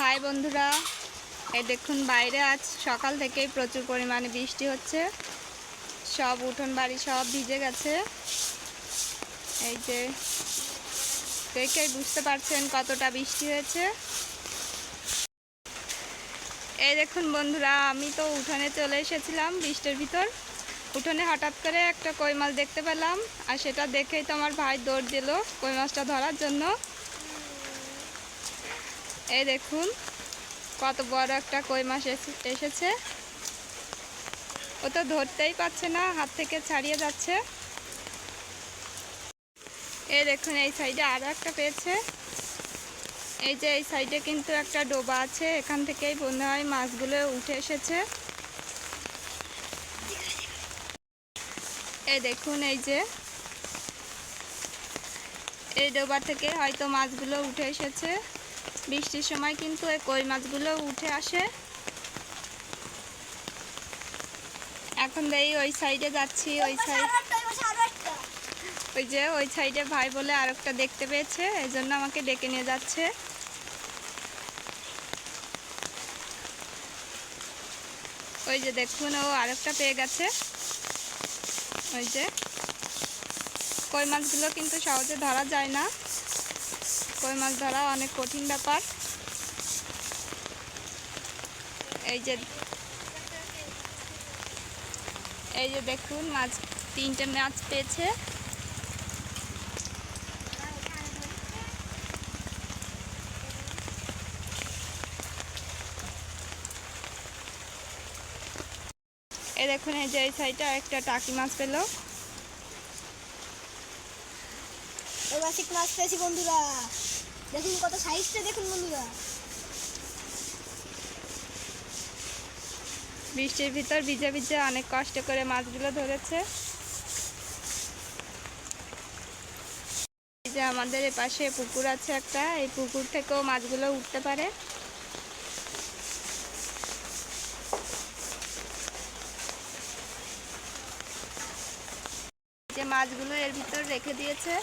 High বন্ধুরা। এই দেখুন বাইরে আজ সকাল থেকেই প্রচুর পরিমাণে বৃষ্টি হচ্ছে। সব উঠোন বাড়ি সব ভিজে গেছে। এই যে দেখেই বুঝতে পারছেন কতটা বৃষ্টি হয়েছে। এই দেখুন বন্ধুরা, আমি তো উঠোনে চলে এসেছিলাম বৃষ্টির ভিতর। উঠোনে হঠাৎ করে একটা কই মাছ দেখতে পেলাম, আর সেটা দেখেই তো আমার ভাই দৌড় দিল কই মাছটা ধরার জন্য। এই দেখুন, কত বড় একটা কই মাছ এসে- এসেছে। ও তো ধরতেই পারছে না, হাত থেকে ছাড়িয়ে যাচ্ছে। এই দেখুন, এই সাইডে আরও একটা পেয়েছে। এই যে এই সাইডে কিন্তু একটা ডোবা আছে, এখান থেকেই মনে হয় মাছগুলো উঠে এসেছে। এই দেখুন, এই যে। এই ডোবা থেকে হয়তো মাছগুলো উঠে এসেছে। বৃষ্টির সময় কিন্তু এই কই মাছগুলো উঠে আসে। এখন দেই ওই সাইডে যাচ্ছি ওই সাইড ওই যে ওই সাইডে ভাই বলে আরেকটা দেখতে পেয়েছে এই জন্য আমাকে ডেকে নিয়ে যাচ্ছে। ওই যে দেখুন ও আরেকটা পেয়ে গেছে। ওই যে। কই মাছগুলো কিন্তু সহজে ধরা যায় না। কই মাছ ধরা অনেক কঠিন ব্যাপার। এই যে এই যে দেখুন মাছ, তিনটে মাছ পেয়েছে। এই দেখুন, এই যে এই সাইডে একটা টাকি মাছ পেল। এবার মাছ পেয়েছি বন্ধুরা। দেখুন কত সাইজটা দেখুন বন্ধুরা। বৃষ্টির ভিতর ভিজে ভিজে অনেক কষ্ট করে মাছগুলো ধরেছে। যে আমাদের এপাশে পুকুর আছে একটা, এই পুকুর থেকেও মাছগুলো উঠতে পারে। যে মাছগুলো এর ভিতর রেখে দিয়েছে।